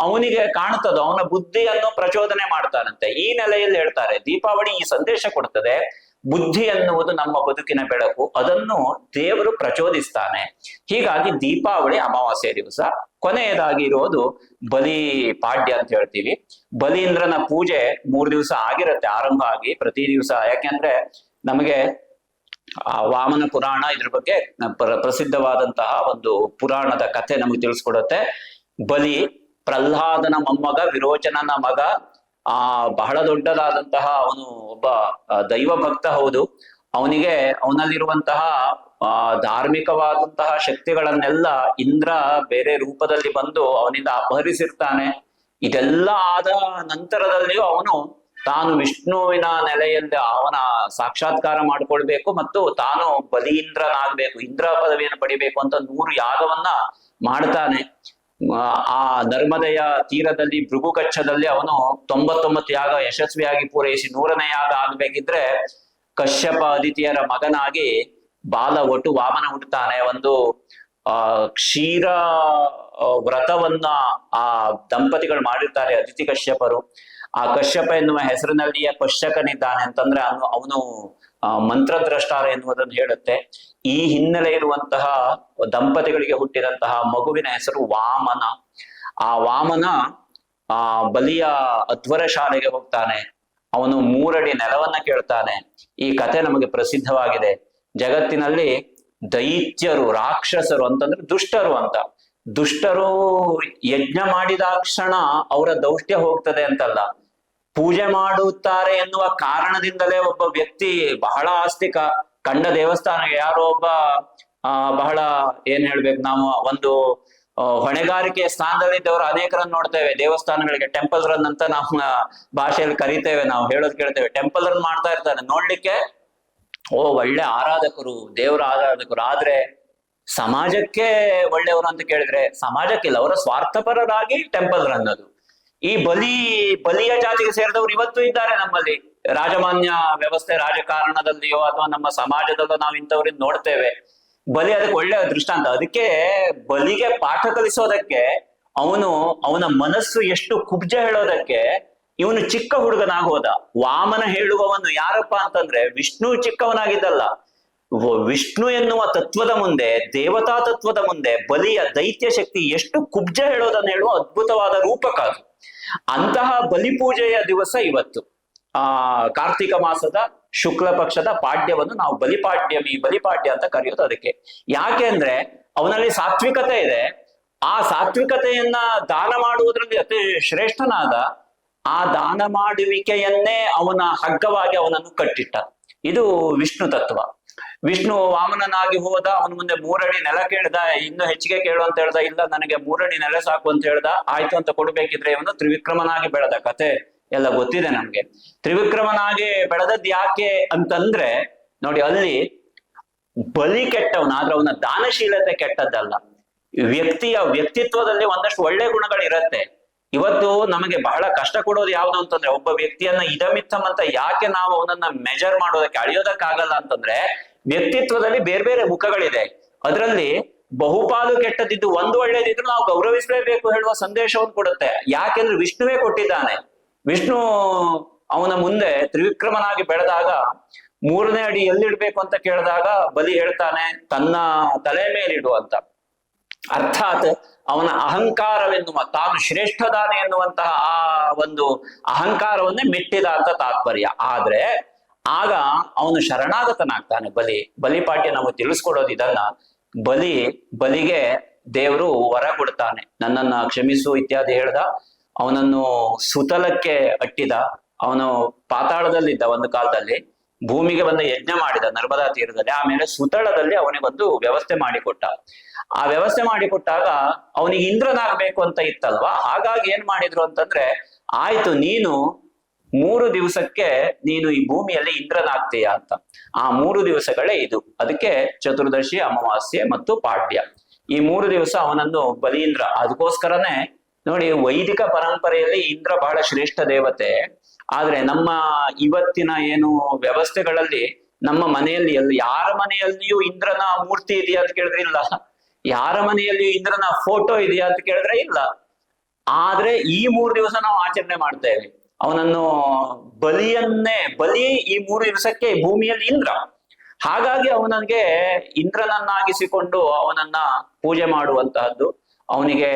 ಅವನಿಗೆ ಕಾಣ್ತದೋ, ಅವನ ಬುದ್ಧಿಯನ್ನು ಪ್ರಚೋದನೆ ಮಾಡ್ತಾನಂತೆ. ಈ ನೆಲೆಯಲ್ಲಿ ಹೇಳ್ತಾರೆ, ದೀಪಾವಳಿ ಈ ಸಂದೇಶ ಕೊಡ್ತದೆ. ಬುದ್ಧಿ ಅನ್ನುವುದು ನಮ್ಮ ಬದುಕಿನ ಬೆಳಕು. ಅದನ್ನು ದೇವರು ಪ್ರಚೋದಿಸ್ತಾನೆ. ಹೀಗಾಗಿ ದೀಪಾವಳಿ ಅಮಾವಾಸ್ಯೆ ದಿವಸ. ಕೊನೆಯದಾಗಿ ಇರೋದು ಬಲಿ ಪಾಡ್ಯ ಅಂತ ಹೇಳ್ತೀವಿ. ಬಲೀಂದ್ರನ ಪೂಜೆ ಮೂರು ದಿವಸ ಆಗಿರುತ್ತೆ. ಆರಂಭ ಆಗಿ ಪ್ರತಿ ದಿವಸ. ಯಾಕೆಂದ್ರೆ ನಮಗೆ ಆ ವಾಮನ ಪುರಾಣ ಇದ್ರ ಬಗ್ಗೆ ಪ್ರ- ಪ್ರಸಿದ್ಧವಾದಂತಹ ಒಂದು ಪುರಾಣದ ಕಥೆ ನಮಗೆ ತಿಳಿಸ್ಕೊಡುತ್ತೆ. ಬಲಿ ಪ್ರಹ್ಲಾದನ ಮೊಮ್ಮಗ, ವಿರೋಚನನ ಮಗ ಆ ಬಹಳ ದೊಡ್ಡದಾದಂತಹ ಅವನು ಒಬ್ಬ ದೈವ ಭಕ್ತ ಹೌದು. ಅವನಿಗೆ ಅವನಲ್ಲಿರುವಂತಹ, ಆ, ಧಾರ್ಮಿಕವಾದಂತಹ ಶಕ್ತಿಗಳನ್ನೆಲ್ಲ ಇಂದ್ರ ಬೇರೆ ರೂಪದಲ್ಲಿ ಬಂದು ಅವನಿಂದ ಅಪಹರಿಸಿರ್ತಾನೆ. ಇದೆಲ್ಲ ಆದ ನಂತರದಲ್ಲಿಯೂ ಅವನು ತಾನು ವಿಷ್ಣುವಿನ ನೆಲೆಯಲ್ಲಿ ಅವನ ಸಾಕ್ಷಾತ್ಕಾರ ಮಾಡ್ಕೊಳ್ಬೇಕು ಮತ್ತು ತಾನು ಬಲಿ ಇಂದ್ರನಾಗಬೇಕು, ಇಂದ್ರ ಪದವಿಯನ್ನು ಪಡಿಬೇಕು ಅಂತ ನೂರು ಯಾಗವನ್ನ ಮಾಡ್ತಾನೆ. ಆ, ನರ್ಮದೆಯ ತೀರದಲ್ಲಿ ಭೃಗುಕಚ್ಛದಲ್ಲಿ ಅವನು ತೊಂಬತ್ತೊಂಬತ್ತು ಯಾಗ ಯಶಸ್ವಿಯಾಗಿ ಪೂರೈಸಿ ನೂರನೇ ಯಾಗ ಆಗ್ಬೇಕಿದ್ರೆ ಕಶ್ಯಪ ಅದಿತಿಯರ ಮಗನಾಗಿ ಬಾಲ ಒಟ್ಟು ವಾಮನ ಹುಟ್ಟುತ್ತಾನೆ. ಒಂದು ಆ ಕ್ಷೀರ ವ್ರತವನ್ನ ಆ ದಂಪತಿಗಳು ಮಾಡಿರ್ತಾರೆ ಅದಿತಿ ಕಶ್ಯಪರು. ಆ ಕಶ್ಯಪ ಎನ್ನುವ ಹೆಸರಿನಲ್ಲಿಯೇ ಕಶ್ಯಕನಿದ್ದಾನೆ ಅಂತಂದ್ರೆ ಅವನು ಅವನು ಮಂತ್ರದ್ರಷ್ಟಾರ ಎನ್ನುವುದನ್ನು ಹೇಳುತ್ತೆ. ಈ ಹಿನ್ನೆಲೆ ಇರುವಂತಹ ದಂಪತಿಗಳಿಗೆ ಹುಟ್ಟಿದಂತಹ ಮಗುವಿನ ಹೆಸರು ವಾಮನ. ಆ ವಾಮನ, ಆ, ಬಲಿಯ ಅಧ್ವರ ಶಾಲೆಗೆ ಹೋಗ್ತಾನೆ. ಅವನು ಮೂರಡಿ ನೆಲವನ್ನ ಕೇಳ್ತಾನೆ. ಈ ಕಥೆ ನಮಗೆ ಪ್ರಸಿದ್ಧವಾಗಿದೆ. ಜಗತ್ತಿನಲ್ಲಿ ದೈತ್ಯರು, ರಾಕ್ಷಸರು ಅಂತಂದ್ರೆ ದುಷ್ಟರು ಅಂತ. ದುಷ್ಟರು ಯಜ್ಞ ಮಾಡಿದ ಕ್ಷಣ ಅವರ ದೌಷ್ಟ್ಯ ಹೋಗ್ತದೆ ಅಂತಲ್ಲ. ಪೂಜೆ ಮಾಡುತ್ತಾರೆ ಎನ್ನುವ ಕಾರಣದಿಂದಲೇ ಒಬ್ಬ ವ್ಯಕ್ತಿ ಬಹಳ ಆಸ್ತಿಕ. ಕಂಡ ದೇವಸ್ಥಾನ ಯಾರೋ ಒಬ್ಬ ಬಹಳ ಏನ್ ಹೇಳ್ಬೇಕು ನಾವು, ಒಂದು ಹೊಣೆಗಾರಿಕೆ ಸ್ಥಾನದಲ್ಲಿ ಇದ್ದವರು ಅನೇಕರನ್ನು ನೋಡ್ತೇವೆ. ದೇವಸ್ಥಾನಗಳಿಗೆ ಟೆಂಪಲ್ ರನ್ ಅಂತ ನಾವು ಭಾಷೆಯಲ್ಲಿ ಕರಿತೇವೆ ನಾವು, ಹೇಳೋದ್ ಕೇಳ್ತೇವೆ. ಟೆಂಪಲ್ ರನ್ ಮಾಡ್ತಾ ಇರ್ತಾರೆ. ನೋಡ್ಲಿಕ್ಕೆ, ಓ, ಒಳ್ಳೆ ಆರಾಧಕರು, ದೇವರ ಆರಾಧಕರು. ಆದ್ರೆ ಸಮಾಜಕ್ಕೆ ಒಳ್ಳೆಯವರು ಅಂತ ಕೇಳಿದ್ರೆ ಸಮಾಜಕ್ಕಿಲ್ಲ, ಅವರ ಸ್ವಾರ್ಥಪರರಾಗಿ ಟೆಂಪಲ್ ರನ್ ಈ ಬಲಿ, ಬಲಿಯ ಜಾತಿಗೆ ಸೇರಿದವರು ಇವತ್ತು ಇದ್ದಾರೆ ನಮ್ಮಲ್ಲಿ. ರಾಜಮಾನ್ಯ ವ್ಯವಸ್ಥೆ ರಾಜಕಾರಣದಲ್ಲಿಯೋ ಅಥವಾ ನಮ್ಮ ಸಮಾಜದಲ್ಲೋ ನಾವು ಇಂಥವ್ರನ್ನ ನೋಡ್ತೇವೆ. ಬಲಿ ಅದಕ್ಕೆ ಒಳ್ಳೆಯ ದೃಷ್ಟಾಂತ. ಅದಕ್ಕೆ ಬಲಿಗೆ ಪಾಠ ಕಲಿಸೋದಕ್ಕೆ ಅವನು, ಅವನ ಮನಸ್ಸು ಎಷ್ಟು ಕುಬ್ಜ ಹೇಳೋದಕ್ಕೆ ಇವನು ಚಿಕ್ಕ ಹುಡುಗನಾಗೋದ. ವಾಮನ ಹೇಳುವವನು ಯಾರಪ್ಪ ಅಂತಂದ್ರೆ ವಿಷ್ಣು ಚಿಕ್ಕವನಾಗಿದ್ದಲ್ಲ. ವಿಷ್ಣು ಎನ್ನುವ ತತ್ವದ ಮುಂದೆ, ದೇವತಾ ತತ್ವದ ಮುಂದೆ, ಬಲಿಯ ದೈತ್ಯ ಶಕ್ತಿ ಎಷ್ಟು ಕುಬ್ಜ ಹೇಳೋದನ್ನ ಹೇಳುವ ಅದ್ಭುತವಾದ ರೂಪಕ ಅದು. ಅಂತಹ ಬಲಿಪೂಜೆಯ ದಿವಸ ಇವತ್ತು. ಆ ಕಾರ್ತಿಕ ಮಾಸದ ಶುಕ್ಲ ಪಕ್ಷದ ಪಾಡ್ಯವನ್ನು ನಾವು ಬಲಿಪಾಡ್ಯಮಿ ಬಲಿಪಾಡ್ಯ ಅಂತ ಕರೆಯೋದು ಅದಕ್ಕೆ. ಯಾಕೆ ಅಂದ್ರೆ, ಅವನಲ್ಲಿ ಸಾತ್ವಿಕತೆ ಇದೆ. ಆ ಸಾತ್ವಿಕತೆಯನ್ನ ದಾನ ಮಾಡುವುದರಲ್ಲಿ ಅತಿ ಶ್ರೇಷ್ಠನಾದ ಆ ದಾನ ಮಾಡುವಿಕೆಯನ್ನೇ ಅವನ ಹಗ್ಗವಾಗಿ ಅವನನ್ನು ಕಟ್ಟಿಟ್ಟ. ಇದು ವಿಷ್ಣು ತತ್ವ. ವಿಷ್ಣು ವಾಮನನಾಗಿ ಹೋದ, ಅವನ ಮುಂದೆ ಮೂರಡಿ ನೆಲ ಕೇಳ್ದ, ಇನ್ನು ಹೆಚ್ಚಿಗೆ ಕೇಳು ಅಂತ ಹೇಳ್ದ, ಇಲ್ಲ ನನಗೆ ಮೂರಡಿ ನೆಲೆ ಸಾಕು ಅಂತ ಹೇಳ್ದ, ಆಯ್ತು ಅಂತ ಕೊಡ್ಬೇಕಿದ್ರೆ ಇವನು ತ್ರಿವಿಕ್ರಮನಾಗಿ ಬೆಳೆದ ಕತೆ. ಎಲ್ಲ ಗೊತ್ತಿದೆ ನಮ್ಗೆ. ತ್ರಿವಿಕ್ರಮನಾಗಿ ಬೆಳೆದದ್ ಯಾಕೆ ಅಂತಂದ್ರೆ, ನೋಡಿ ಅಲ್ಲಿ ಬಲಿ ಕೆಟ್ಟವನ, ಆದ್ರೆ ಅವನ ದಾನಶೀಲತೆ ಕೆಟ್ಟದ್ದಲ್ಲ. ವ್ಯಕ್ತಿಯ ವ್ಯಕ್ತಿತ್ವದಲ್ಲಿ ಒಂದಷ್ಟು ಒಳ್ಳೆ ಗುಣಗಳಿರತ್ತೆ ಇವತ್ತು ನಮಗೆ ಬಹಳ ಕಷ್ಟ ಕೊಡೋದು ಯಾವ್ದು ಅಂತಂದ್ರೆ, ಒಬ್ಬ ವ್ಯಕ್ತಿಯನ್ನ ಇದಮಿತ್ತಂ ಅಂತ ಯಾಕೆ ನಾವು ಅವನನ್ನ ಮೆಜರ್ ಮಾಡೋದಕ್ಕೆ ಅಳಿಯೋದಕ್ಕಾಗಲ್ಲ ಅಂತಂದ್ರೆ ವ್ಯಕ್ತಿತ್ವದಲ್ಲಿ ಬೇರೆ ಬೇರೆ ಮುಖಗಳಿದೆ. ಅದರಲ್ಲಿ ಬಹುಪಾಲು ಕೆಟ್ಟದಿದ್ದು ಒಂದು ಒಳ್ಳೇದಿದ್ರು ನಾವು ಗೌರವಿಸಲೇಬೇಕು ಹೇಳುವ ಸಂದೇಶವನ್ನು ಕೊಡುತ್ತೆ. ಯಾಕೆಂದ್ರೆ ವಿಷ್ಣುವೇ ಕೊಟ್ಟಿದ್ದಾನೆ. ವಿಷ್ಣು ಅವನ ಮುಂದೆ ತ್ರಿವಿಕ್ರಮನಾಗಿ ಬೆಳೆದಾಗ ಮೂರನೇ ಅಡಿ ಎಲ್ಲಿಡ್ಬೇಕು ಅಂತ ಕೇಳಿದಾಗ ಬಲಿ ಹೇಳ್ತಾನೆ, ತನ್ನ ತಲೆ ಮೇಲಿಡು ಅಂತ. ಅರ್ಥಾತ್ ಅವನ ಅಹಂಕಾರವೆನ್ನುವ, ತಾನು ಶ್ರೇಷ್ಠದಾನೆ ಎನ್ನುವಂತಹ ಆ ಒಂದು ಅಹಂಕಾರವನ್ನೇ ಮೆಟ್ಟಿದ ಅಂತ ತಾತ್ಪರ್ಯ. ಆದ್ರೆ ಆಗ ಅವನು ಶರಣಾಗತನಾಗ್ತಾನೆ. ಬಲಿ ಬಲಿಪಾಠ್ಯ ನಾವು ತಿಳಿಸ್ಕೊಡೋದು ಇದನ್ನ ಬಲಿ, ಬಲಿಗೆ ದೇವರು ವರ ಕೊಡ್ತಾನೆ. ನನ್ನನ್ನ ಕ್ಷಮಿಸು ಇತ್ಯಾದಿ ಹೇಳ್ದ. ಅವನನ್ನು ಸುತಲಕ್ಕೆ ಅಟ್ಟಿದ. ಅವನು ಪಾತಾಳದಲ್ಲಿದ್ದ ಒಂದು ಕಾಲದಲ್ಲಿ ಭೂಮಿಗೆ ಬಂದ ಯಜ್ಞ ಮಾಡಿದ, ನರ್ಮದಾ ತೀರದಲ್ಲಿ. ಆಮೇಲೆ ಸುತಳದಲ್ಲಿ ಅವನಿಗೊಂದು ವ್ಯವಸ್ಥೆ ಮಾಡಿಕೊಟ್ಟ. ಆ ವ್ಯವಸ್ಥೆ ಮಾಡಿಕೊಟ್ಟಾಗ ಅವನಿಗೆ ಇಂದ್ರನಾಗ್ಬೇಕು ಅಂತ ಇತ್ತಲ್ವಾ? ಹಾಗಾಗಿ ಏನ್ ಮಾಡಿದ್ರು ಅಂತಂದ್ರೆ, ಆಯ್ತು, ನೀನು ಮೂರು ದಿವಸಕ್ಕೆ ನೀನು ಈ ಭೂಮಿಯಲ್ಲಿ ಇಂದ್ರನಾಗ್ತೀಯ ಅಂತ. ಆ ಮೂರು ದಿವಸಗಳೇ ಇದು. ಅದಕ್ಕೆ ಚತುರ್ದಶಿ, ಅಮಾವಾಸ್ಯೆ ಮತ್ತು ಪಾಡ್ಯ. ಈ ಮೂರು ದಿವಸ ಅವನನ್ನು ಬಲೀಂದ್ರ ಅದಕ್ಕೋಸ್ಕರನೇ ನೋಡಿ ವೈದಿಕ ಪರಂಪರೆಯಲ್ಲಿ ಇಂದ್ರ ಬಹಳ ಶ್ರೇಷ್ಠ ದೇವತೆ. ಆದ್ರೆ ನಮ್ಮ ಇವತ್ತಿನ ಏನು ವ್ಯವಸ್ಥೆಗಳಲ್ಲಿ ನಮ್ಮ ಮನೆಯಲ್ಲಿ ಎಲ್ಲಿ, ಯಾರ ಮನೆಯಲ್ಲಿಯೂ ಇಂದ್ರನ ಮೂರ್ತಿ ಇದೆಯಾ ಅಂತ ಕೇಳಿದ್ರೆ ಇಲ್ಲ. ಯಾರ ಮನೆಯಲ್ಲಿಯೂ ಇಂದ್ರನ ಫೋಟೋ ಇದೆಯಾ ಅಂತ ಕೇಳಿದ್ರೆ ಇಲ್ಲ. ಆದ್ರೆ ಈ ಮೂರು ದಿವಸ ನಾವು ಆಚರಣೆ ಮಾಡ್ತೇವೆ ಅವನನ್ನು ಬಲಿಯನ್ನೇ, ಬಲಿ ಈ ಮೂರು ಇರಸಕ್ಕೆ ಭೂಮಿಯಲ್ಲಿ ಇಂದ್ರ. ಹಾಗಾಗಿ ಅವನಿಗೆ ಇಂದ್ರನನ್ನಾಗಿಸಿಕೊಂಡು ಅವನನ್ನ ಪೂಜೆ ಮಾಡುವಂತಹದ್ದು, ಅವನಿಗೆ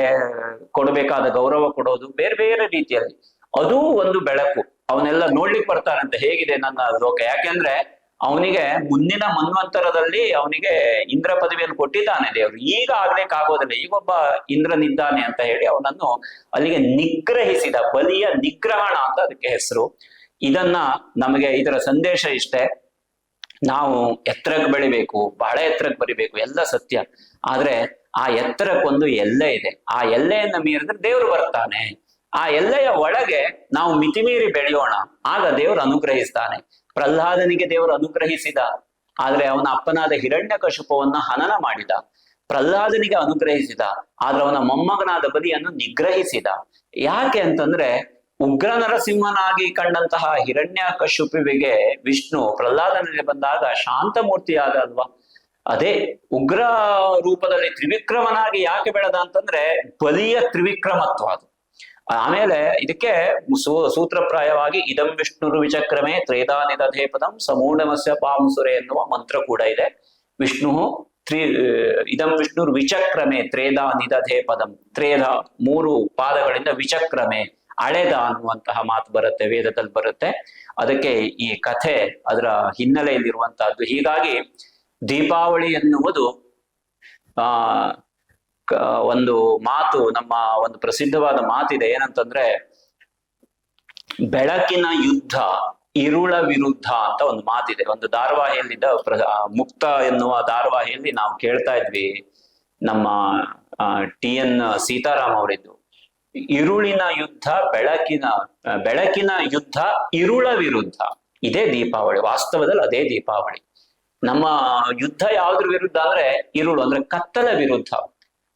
ಕೊಡಬೇಕಾದ ಗೌರವ ಕೊಡೋದು ಬೇರೆ ಬೇರೆ ರೀತಿಯಲ್ಲಿ. ಅದು ಒಂದು ಬೆಳಕು. ಅವನೆಲ್ಲ ನೋಡ್ಲಿಕ್ಕೆ ಬರ್ತಾರಂತೆ, ಹೇಗಿದೆ ನನ್ನ ಲೋಕ? ಯಾಕೆಂದ್ರೆ ಅವನಿಗೆ ಮುಂದಿನ ಮನ್ವಂತರದಲ್ಲಿ ಅವನಿಗೆ ಇಂದ್ರ ಪದವಿಯನ್ನು ಕೊಟ್ಟಿದ್ದಾನೆ ದೇವರು. ಈಗ ಆಗ್ಲಿಕ್ಕೆ ಆಗೋದಿಲ್ಲ ಈಗ ಒಬ್ಬ ಇಂದ್ರನಿದ್ದಾನೆ ಅಂತ ಹೇಳಿ ಅವನನ್ನು ಅಲ್ಲಿಗೆ ನಿಗ್ರಹಿಸಿದ, ಬಲಿಯ ನಿಗ್ರಹಣ ಅಂತ ಅದಕ್ಕೆ ಹೆಸರು. ಇದನ್ನ ನಮಗೆ ಇದರ ಸಂದೇಶ ಇಷ್ಟೇ. ನಾವು ಎತ್ತರಕ್ಕೆ ಬೆಳಿಬೇಕು ಬಹಳ ಎತ್ತರಕ್ಕೆ ಬರಿಬೇಕು, ಎಲ್ಲ ಸತ್ಯ. ಆದ್ರೆ ಆ ಎತ್ತರಕ್ಕೊಂದು ಎಲ್ಲೆ ಇದೆ. ಆ ಎಲ್ಲೆಯನ್ನ ಮೀರಿದ್ರೆ ದೇವರು ಬರ್ತಾನೆ. ಆ ಎಲ್ಲೆಯ ಒಳಗೆ ನಾವು ಮಿತಿಮೀರಿ ಬೆಳೆಯೋಣ. ಆಗ ದೇವರು ಅನುಗ್ರಹಿಸ್ತಾನೆ. ಪ್ರಹ್ಲಾದನಿಗೆ ದೇವರು ಅನುಗ್ರಹಿಸಿದ, ಆದ್ರೆ ಅವನ ಅಪ್ಪನಾದ ಹಿರಣ್ಯ ಕಶುಪವನ್ನ ಹನನ ಮಾಡಿದ. ಪ್ರಹ್ಲಾದನಿಗೆ ಅನುಗ್ರಹಿಸಿದ, ಆದ್ರೆ ಅವನ ಮೊಮ್ಮಗನಾದ ಬಲಿಯನ್ನು ನಿಗ್ರಹಿಸಿದ. ಯಾಕೆ ಅಂತಂದ್ರೆ ಉಗ್ರ ನರಸಿಂಹನಾಗಿ ಕಂಡಂತಹ ಹಿರಣ್ಯ ಕಶುಪುವಿಗೆ ವಿಷ್ಣು ಪ್ರಹ್ಲಾದನಲ್ಲಿ ಬಂದಾಗ ಶಾಂತಮೂರ್ತಿಯಾದ ಅಲ್ವಾ? ಅದೇ ಉಗ್ರ ರೂಪದಲ್ಲಿ ತ್ರಿವಿಕ್ರಮನಾಗಿ ಯಾಕೆ ಬೆಳೆದ ಅಂತಂದ್ರೆ, ಬಲಿಯ ತ್ರಿವಿಕ್ರಮತ್ವ ಅದು. ಆಮೇಲೆ ಇದಕ್ಕೆ ಸೂತ್ರಪ್ರಾಯವಾಗಿ ಇದಂ ವಿಷ್ಣುರು ವಿಚಕ್ರಮೆ ತ್ರೇದಾ ನಿದಧೇ ಪದಂ ಸಮೂಢಮಸ್ಯ ಪಾಂಸುರೆ ಎನ್ನುವ ಮಂತ್ರ ಕೂಡ ಇದೆ. ವಿಷ್ಣು, ತ್ರಿ, ಇದಂ ವಿಷ್ಣುರ್ ವಿಚಕ್ರಮೆ ತ್ರೇದಾ ನಿಧೇ ಪದಂ. ತ್ರೇದ ಮೂರು ಪಾದಗಳಿಂದ ವಿಚಕ್ರಮೆ ಅಳೆದ ಅನ್ನುವಂತಹ ಮಾತು ಬರುತ್ತೆ, ವೇದದಲ್ಲಿ ಬರುತ್ತೆ. ಅದಕ್ಕೆ ಈ ಕಥೆ ಅದರ ಹಿನ್ನೆಲೆಯಲ್ಲಿರುವಂತಹದ್ದು. ಹೀಗಾಗಿ ದೀಪಾವಳಿ ಎನ್ನುವುದು, ಆ ಒಂದು ಮಾತು, ನಮ್ಮ ಒಂದು ಪ್ರಸಿದ್ಧವಾದ ಮಾತಿದೆ, ಏನಂತಂದ್ರೆ, ಬೆಳಕಿನ ಯುದ್ಧ, ಇರುಳ ವಿರುದ್ಧ ಅಂತ ಒಂದು ಮಾತಿದೆ. ಒಂದು ಧಾರಾವಾಹಿಯಲ್ಲಿದ್ದ ಮುಕ್ತ ಎನ್ನುವ ಧಾರವಾಹಿಯಲ್ಲಿ ನಾವು ಕೇಳ್ತಾ ಇದ್ವಿ. ನಮ್ಮ ಟಿ ಎನ್ ಸೀತಾರಾಮ್ ಅವರಿದ್ದು. ಇರುಳಿನ ಯುದ್ಧ, ಬೆಳಕಿನ ಬೆಳಕಿನ ಯುದ್ಧ, ಇರುಳ ವಿರುದ್ಧ. ಇದೇ ದೀಪಾವಳಿ, ವಾಸ್ತವದಲ್ಲಿ ಅದೇ ದೀಪಾವಳಿ. ನಮ್ಮ ಯುದ್ಧ ಯಾವ್ದ್ರ ವಿರುದ್ಧ ಅಂದ್ರೆ, ಇರುಳು ಅಂದ್ರೆ ಕತ್ತಲ ವಿರುದ್ಧ.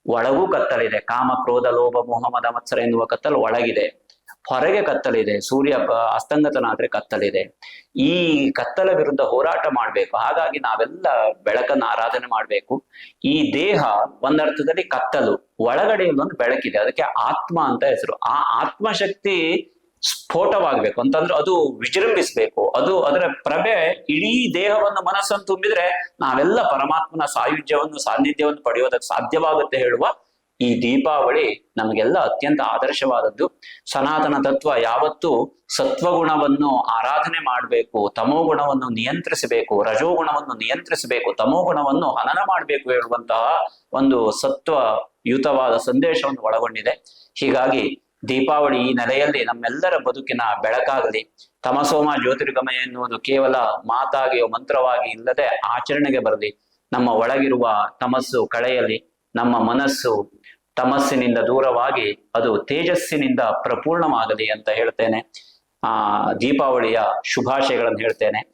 ಒಳಗೂ ಕತ್ತಲಿದೆ. ಕಾಮ, ಕ್ರೋಧ, ಲೋಭ, ಮೋಹ ಮತ್ಸರ ಎನ್ನುವ ಕತ್ತಲು ಒಳಗಿದೆ. ಹೊರಗೆ ಕತ್ತಲಿದೆ. ಸೂರ್ಯ ಅಸ್ತಂಗತನಾದ್ರೆ ಕತ್ತಲಿದೆ. ಈ ಕತ್ತಲ ವಿರುದ್ಧ ಹೋರಾಟ ಮಾಡ್ಬೇಕು. ಹಾಗಾಗಿ ನಾವೆಲ್ಲ ಬೆಳಕನ್ನ ಆರಾಧನೆ ಮಾಡ್ಬೇಕು. ಈ ದೇಹ ಒಂದರ್ಥದಲ್ಲಿ ಕತ್ತಲು ಒಳಗಡೆ ಒಂದು ಬೆಳಕಿದೆ. ಅದಕ್ಕೆ ಆತ್ಮ ಅಂತ ಹೆಸರು. ಆ ಆತ್ಮಶಕ್ತಿ ಸ್ಫೋಟವಾಗ್ಬೇಕು ಅಂತಂದ್ರೆ ಅದು ವಿಜೃಂಭಿಸ್ಬೇಕು. ಅದು ಅದರ ಪ್ರಭೆ ಇಡೀ ದೇಹವನ್ನು ಮನಸ್ಸನ್ನು ತುಂಬಿದ್ರೆ ನಾವೆಲ್ಲ ಪರಮಾತ್ಮನ ಸಾಯುಜ್ಯವನ್ನು, ಸಾನ್ನಿಧ್ಯವನ್ನು ಪಡೆಯೋದಕ್ಕೆ ಸಾಧ್ಯವಾಗುತ್ತೆ ಹೇಳುವ ಈ ದೀಪಾವಳಿ ನಮಗೆಲ್ಲ ಅತ್ಯಂತ ಆದರ್ಶವಾದದ್ದು. ಸನಾತನ ತತ್ವ ಯಾವತ್ತೂ ಸತ್ವಗುಣವನ್ನು ಆರಾಧನೆ ಮಾಡಬೇಕು ತಮೋಗುಣವನ್ನು ನಿಯಂತ್ರಿಸಬೇಕು ರಜೋಗುಣವನ್ನು ನಿಯಂತ್ರಿಸಬೇಕು ತಮೋಗುಣವನ್ನು ಹನನ ಮಾಡಬೇಕು ಹೇಳುವಂತಹ ಒಂದು ಸತ್ವಯುತವಾದ ಸಂದೇಶವನ್ನು ಒಳಗೊಂಡಿದೆ. ಹೀಗಾಗಿ ದೀಪಾವಳಿ ಈ ನೆಲೆಯಲ್ಲಿ ನಮ್ಮೆಲ್ಲರ ಬದುಕಿನ ಬೆಳಕಾಗಲಿ. ತಮಸೋಮ ಜ್ಯೋತಿರ್ಗಮಯ ಎನ್ನುವುದು ಕೇವಲ ಮಾತಾಗಿಯೋ ಮಂತ್ರವಾಗಿ ಇಲ್ಲದೆ ಆಚರಣೆಗೆ ಬರಲಿ. ನಮ್ಮ ಒಳಗಿರುವ ತಮಸ್ಸು ಕಳೆಯಲಿ. ನಮ್ಮ ಮನಸ್ಸು ತಮಸ್ಸಿನಿಂದ ದೂರವಾಗಿ ಅದು ತೇಜಸ್ಸಿನಿಂದ ಪ್ರಪೂರ್ಣವಾಗಲಿ ಅಂತ ಹೇಳ್ತೇನೆ. ಆ, ದೀಪಾವಳಿಯ ಶುಭಾಶಯಗಳನ್ನು ಹೇಳ್ತೇನೆ.